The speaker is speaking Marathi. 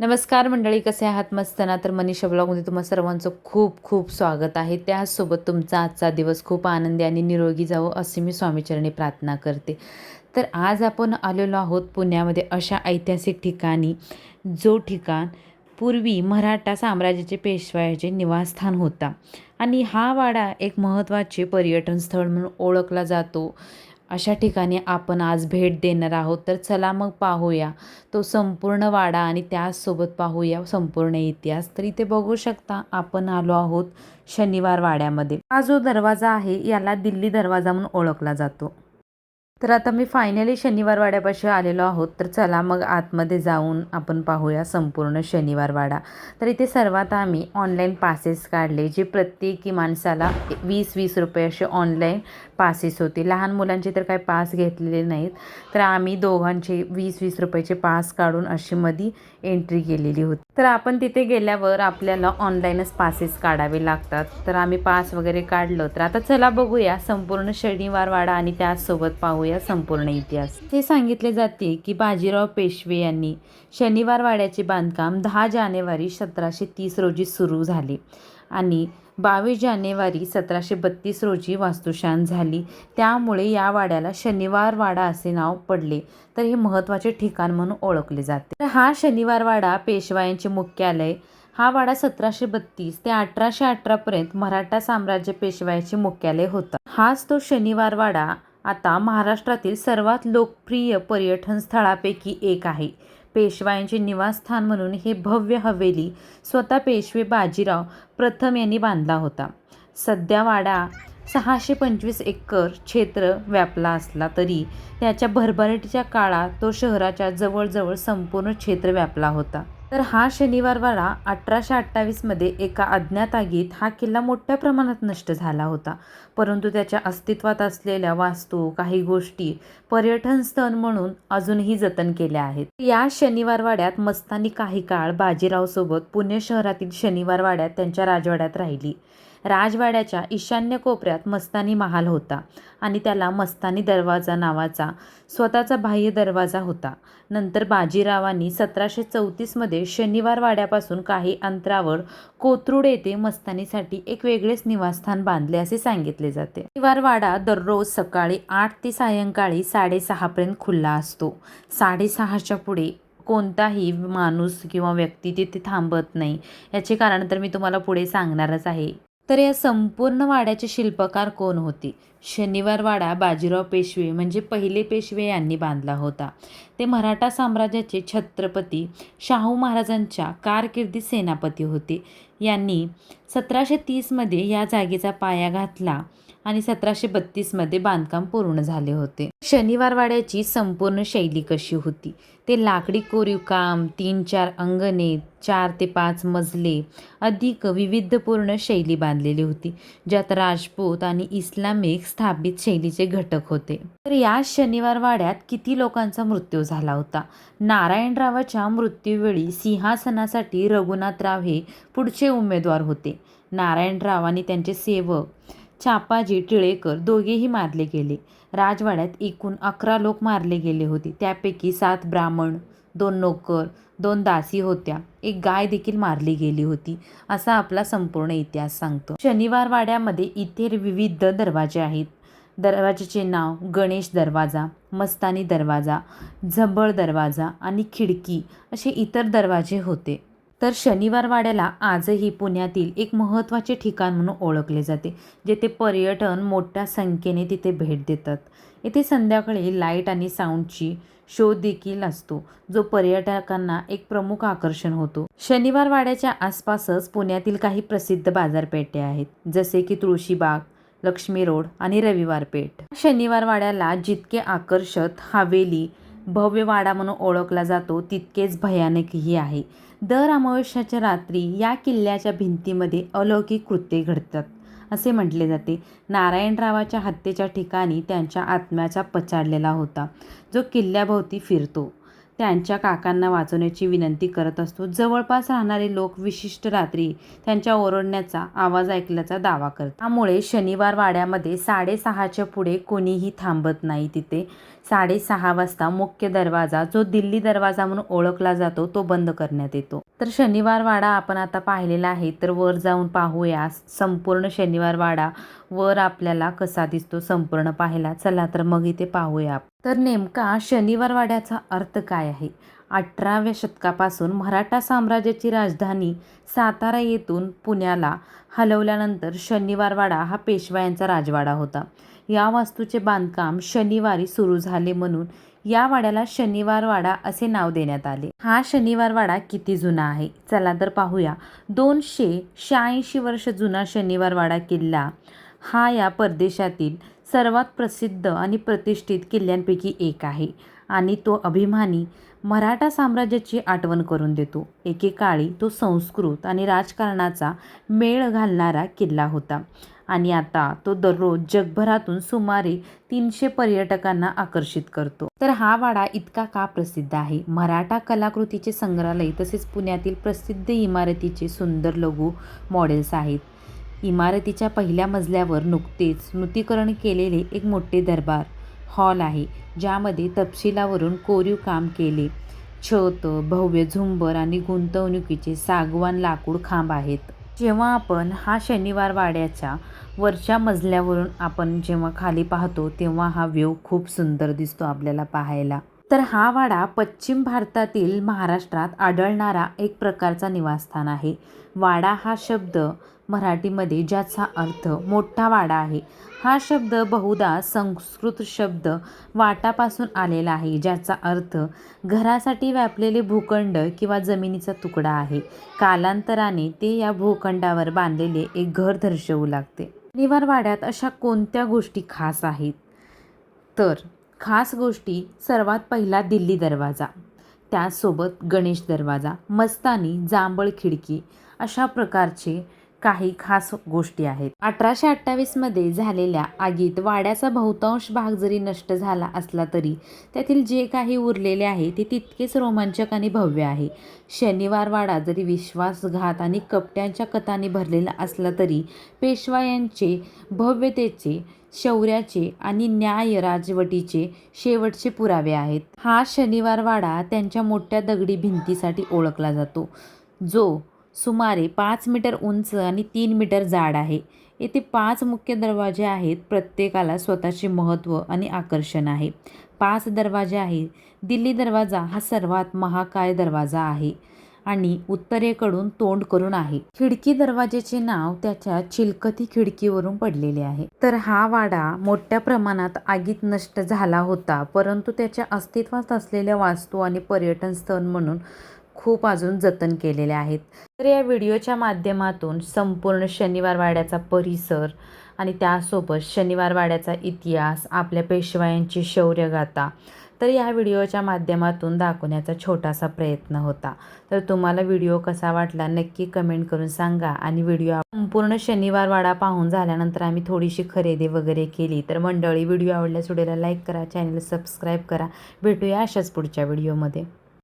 नमस्कार मंडळी कसे आहात? मस्त ना? तर मनीषा ब्लॉगमध्ये तुम्हा सर्वांचं खूप खूप स्वागत आहे. त्याचसोबत तुमचा आजचा दिवस खूप आनंदी आणि निरोगी जावं अशी मी स्वामीचरणी प्रार्थना करते. तर आज आपण आलेलो आहोत पुण्यामध्ये अशा ऐतिहासिक ठिकाणी जो ठिकाण पूर्वी मराठा साम्राज्याचे पेशवायाचे निवासस्थान होता. आणि हा वाडा एक महत्त्वाचे पर्यटन स्थळ म्हणून ओळखला जातो. अशा ठिकाणी आपण आज भेट देणार आहोत. तर चला मग पाहूया. तो संपूर्ण वाडा आणि त्याचसोबत पाहूया संपूर्ण इतिहास. तर इथे बघू शकता आपण आलो आहोत शनिवार वाड्यामध्ये. हा जो दरवाजा आहे याला दिल्ली दरवाजा म्हणून ओळखला जातो. तर आता मी फायनली शनिवार वाड्यापाशी आलेलो आहोत. तर चला मग आतमध्ये जाऊन आपण पाहूया संपूर्ण शनिवार वाडा. तर इथे सर्वात आम्ही ऑनलाईन पासेस काढले जे प्रत्येकी माणसाला वीस वीस रुपये असे ऑनलाईन पासेस होते. लहान मुलांचे तर काही पास घेतलेले नाहीत. तर आम्ही दोघांचे वीस वीस रुपयाचे पास काढून अशी मध्ये एंट्री केलेली होती. तर आपण तिथे गेल्यावर आपल्याला ऑनलाईनच पासेस काढावे लागतात. तर आम्ही पास वगैरे काढलं. तर आता चला बघूया संपूर्ण शनिवार वाडा आणि त्याचसोबत पाहूया. संपूर्ण इतिहास. हे सांगितले जाते की बाजीराव पेशवे यांनी शनिवार वाड्याचे बांधकाम दहा जानेवारी सतराशे तीस रोजी सुरू झाले आणि बावीस जानेवारी सतराशे बत्तीस रोजी वास्तुशांत झाली. त्यामुळे या वाड्याला शनिवार वाडा असे नाव पडले. तर हे महत्त्वाचे ठिकाण म्हणून ओळखले जाते. तर हा शनिवार वाडा पेशवायांचे मुख्यालय हा वाडा सतराशे बत्तीस ते अठराशे अठरापर्यंत मराठा साम्राज्य पेशवायाचे मुख्यालय होता. हाच तो शनिवार वाडा आता महाराष्ट्रातील सर्वात लोकप्रिय पर्यटन स्थळापैकी एक आहे. पेशवायांचे निवासस्थान म्हणून हे भव्य हवेली स्वतः पेशवे बाजीराव प्रथम यांनी बांधला होता. सध्या वाडा सहाशे पंचवीस एकर क्षेत्र व्यापला असला तरी त्याच्या भरभराटीच्या काळात तो शहराच्या जवळजवळ संपूर्ण क्षेत्र व्यापला होता. तर हा शनिवारवाडा अठराशे अठ्ठावीसमध्ये एका अज्ञात आगीत हा किल्ला मोठ्या प्रमाणात नष्ट झाला होता. परंतु त्याच्या अस्तित्वात असलेल्या वास्तू काही गोष्टी पर्यटन स्थळ म्हणून अजूनही जतन केल्या आहेत. या शनिवारवाड्यात मस्तानी काही काळ बाजीरावसोबत पुणे शहरातील शनिवारवाड्यात त्यांच्या राजवाड्यात राहिली. राजवाड्याच्या ईशान्य कोपऱ्यात मस्तानी महाल होता आणि त्याला मस्तानी दरवाजा नावाचा स्वतःचा बाह्य दरवाजा होता. नंतर बाजीरावांनी सतराशे चौतीसमध्ये शनिवार वाड्यापासून काही अंतरावर कोथरूड येथे मस्तानीसाठी एक वेगळेच निवासस्थान बांधले असे सांगितले जाते. शनिवार वाडा दररोज सकाळी आठ ते सायंकाळी साडेसहापर्यंत खुल्ला असतो. साडेसहाच्या पुढे कोणताही माणूस किंवा व्यक्ती तिथे थांबत नाही. याचे कारण तर मी तुम्हाला पुढे सांगणारच आहे. तर या संपूर्ण वाड्याचे शिल्पकार कोण होते? शनिवार वाडा बाजीराव पेशवे म्हणजे पहिले पेशवे यांनी बांधला होता. ते मराठा साम्राज्याचे छत्रपती शाहू महाराजांच्या कारकिर्दी सेनापती होते. यांनी सतराशे तीसमध्ये या जागेचा पाया घातला. आणि सतराशे बत्तीसमध्ये बांधकाम पूर्ण झाले होते. शनिवार वाड्याची संपूर्ण शैली कशी होती? ते लाकडी कोरीव काम तीन चार अंगणे चार ते पाच मजले अधिक विविधपूर्ण शैली बांधलेली होती ज्यात राजपूत आणि इस्लामिक स्थापित शैलीचे घटक होते. तर या शनिवार वाड्यात किती लोकांचा मृत्यू झाला होता? नारायणरावाच्या मृत्यूवेळी सिंहासनासाठी रघुनाथराव हे पुढचे उमेदवार होते. नारायणराव आणि त्यांचे सेवक चापाजी टिळेकर दोघेही मारले गेले. राजवाड्यात एकूण अकरा लोक मारले गेले होते. त्यापैकी सात ब्राह्मण दोन नोकर दोन दासी होत्या. एक गाय देखील मारली गेली होती असा आपला संपूर्ण इतिहास सांगतो. शनिवार वाड्यामध्ये इतर विविध दरवाजे आहेत. दरवाजाचे नाव गणेश दरवाजा मस्तानी दरवाजा झबळ दरवाजा आणि खिडकी असे इतर दरवाजे होते. तर शनिवारवाड्याला आजही पुण्यातील एक महत्त्वाचे ठिकाण म्हणून ओळखले जाते जेथे पर्यटन मोठ्या संख्येने तिथे भेट देतात. येथे संध्याकाळी लाइट आणि साऊंडची शो देखील असतो जो पर्यटकांना एक प्रमुख आकर्षण होतो. शनिवार वाड्याच्या आसपासच पुण्यातील काही प्रसिद्ध बाजारपेठे आहेत जसे की तुळशीबाग लक्ष्मी रोड आणि रविवार पेठ शनिवार वाड्याला जितके आकर्षक हवेली भव्य वाडा म्हणून ओळखला जातो तितकेच भयानकही आहे. दर अमावस्याच्या रात्री या किल्ल्याच्या भिंतीमध्ये अलौकिक कृत्ये घडतात असे म्हटले जाते. नारायणरावाच्या हत्येच्या ठिकाणी त्यांच्या आत्म्याचा पचाडलेला होता जो किल्ल्याभोवती फिरतो. त्यांच्या काकांना वाचवण्याची विनंती करत असतो. जवळपास राहणारे लोक विशिष्ट रात्री त्यांच्या ओरडण्याचा आवाज ऐकल्याचा दावा करतात. त्यामुळे शनिवार वाड्यामध्ये साडेसहाच्या पुढे कोणीही थांबत नाही तिथे. साडेसहा वाजता मुख्य दरवाजा जो दिल्ली दरवाजा म्हणून ओळखला जातो तो बंद करण्यात येतो. तर शनिवार वाडा आपण आता पाहिलेला आहे तर वर जाऊन पाहूया. संपूर्ण शनिवार वाडा वर आपल्याला कसा दिसतो संपूर्ण पाहायला चला तर मग इथे पाहूया तर नेमका शनिवार वाड्याचा अर्थ काय आहे? अठराव्या शतकापासून मराठा साम्राज्याची राजधानी सातारा येथून पुण्याला हलवल्यानंतर शनिवारवाडा हा पेशवायांचा राजवाडा होता. या वास्तूचे बांधकाम शनिवारी सुरू झाले म्हणून या वाड्याला शनिवारवाडा असे नाव देण्यात आले. हा शनिवारवाडा किती जुना आहे? चला तर पाहूया. दोनशे शहाऐंशी वर्ष जुना शनिवारवाडा किल्ला हा या परदेशातील सर्वात प्रसिद्ध आणि प्रतिष्ठित किल्ल्यांपैकी एक आहे आणि तो अभिमानी मराठा साम्राज्याची आठवण करून देतो. एकेकाळी तो संस्कृत आणि राजकारणाचा मेळ घालणारा किल्ला होता आणि आता तो दररोज जगभरातून सुमारे तीनशे पर्यटकांना आकर्षित करतो. तर हा वाडा इतका का प्रसिद्ध आहे? मराठा कलाकृतीचे संग्रहालय तसेच पुण्यातील प्रसिद्ध इमारतीचे सुंदर लघु मॉडेल्स आहेत. इमारतीच्या पहिल्या मजल्यावर नुकतेच स्मृतीकरण केलेले एक मोठे दरबार हॉल आहे ज्यामध्ये तपशिलावरून कोरीव काम केले. छत भव्य झुंबर आणि गुंतवणुकीचे सागवान लाकूड खांब आहेत. जेव्हा आपण हा शनिवार वाड्याच्या वरच्या मजल्यावरून आपण जेव्हा खाली पाहतो तेव्हा हा व्ह्यू खूप सुंदर दिसतो आपल्याला पाहायला. तर हा वाडा पश्चिम भारतातील महाराष्ट्रात आढळणारा एक प्रकारचा निवासस्थान आहे. वाडा हा शब्द मराठीमध्ये ज्याचा अर्थ मोठा वाडा आहे हा शब्द बहुधा संस्कृत शब्द वाटापासून आलेला आहे ज्याचा अर्थ घरासाठी व्यापलेले भूखंड किंवा जमिनीचा तुकडा आहे. कालांतराने ते या भूखंडावर बांधलेले एक घर दर्शवू लागते. निवार वाड्यात अशा कोणत्या गोष्टी खास आहेत? तर खास गोष्टी सर्वात पहिला दिल्ली दरवाजा. त्याचसोबत गणेश दरवाजा मस्तानी जांभळ खिडकी अशा प्रकारचे काही खास गोष्टी आहेत. अठराशे अठ्ठावीसमध्ये झालेल्या आगीत वाड्याचा बहुतांश भाग जरी नष्ट झाला असला तरी त्यातील जे काही उरलेले आहे ते तितकेच रोमांचक आणि भव्य आहे. शनिवार वाडा जरी विश्वासघात आणि कपट्यांच्या कथांनी भरलेला असला तरी पेशवा यांचे भव्यतेचे शौर्याचे आणि न्याय राजवटीचे शेवटचे पुरावे आहेत. हा शनिवार वाडा त्यांच्या मोठ्या दगडी भिंतीसाठी ओळखला जातो जो सुमारे पाच मीटर उंच आणि तीन मीटर जाड आहे. येथे पाच मुख्य दरवाजे आहेत. प्रत्येकाला स्वतःचे महत्त्व आणि आकर्षण आहे. पाच दरवाजे आहेत. दिल्ली दरवाजा हा सर्वात महाकाय दरवाजा आहे आणि उत्तरेकडून तोंड करून आहे. खिडकी दरवाजेचे नाव त्याच्या चिलकती खिडकीवरून पडलेले आहे. तर हा वाडा मोठ्या प्रमाणात आगीत नष्ट झाला होता परंतु त्याच्या अस्तित्वात असलेल्या वास्तू आणि पर्यटन स्थळ म्हणून खूप अजून जतन केलेले आहेत. तर या व्हिडिओच्या माध्यमातून संपूर्ण शनिवार वाड्याचा परिसर आणि त्यासोबत शनिवार वाड्याचा इतिहास आपल्या पेशवायांची शौर्यगाथा तर या व्हिडिओच्या माध्यमातून दाखवण्याचा छोटासा प्रयत्न होता. तर तुम्हाला व्हिडिओ कसा वाटला नक्की कमेंट करून सांगा आणि व्हिडिओ संपूर्ण शनिवार वाडा पाहून झाल्यानंतर आम्ही थोडीशी खरेदी वगैरे केली. तर मंडळी व्हिडिओ आवडल्यास व्हिडिओला लाईक करा चॅनल सबस्क्राईब करा. भेटूया अशाच पुढच्या व्हिडिओमध्ये.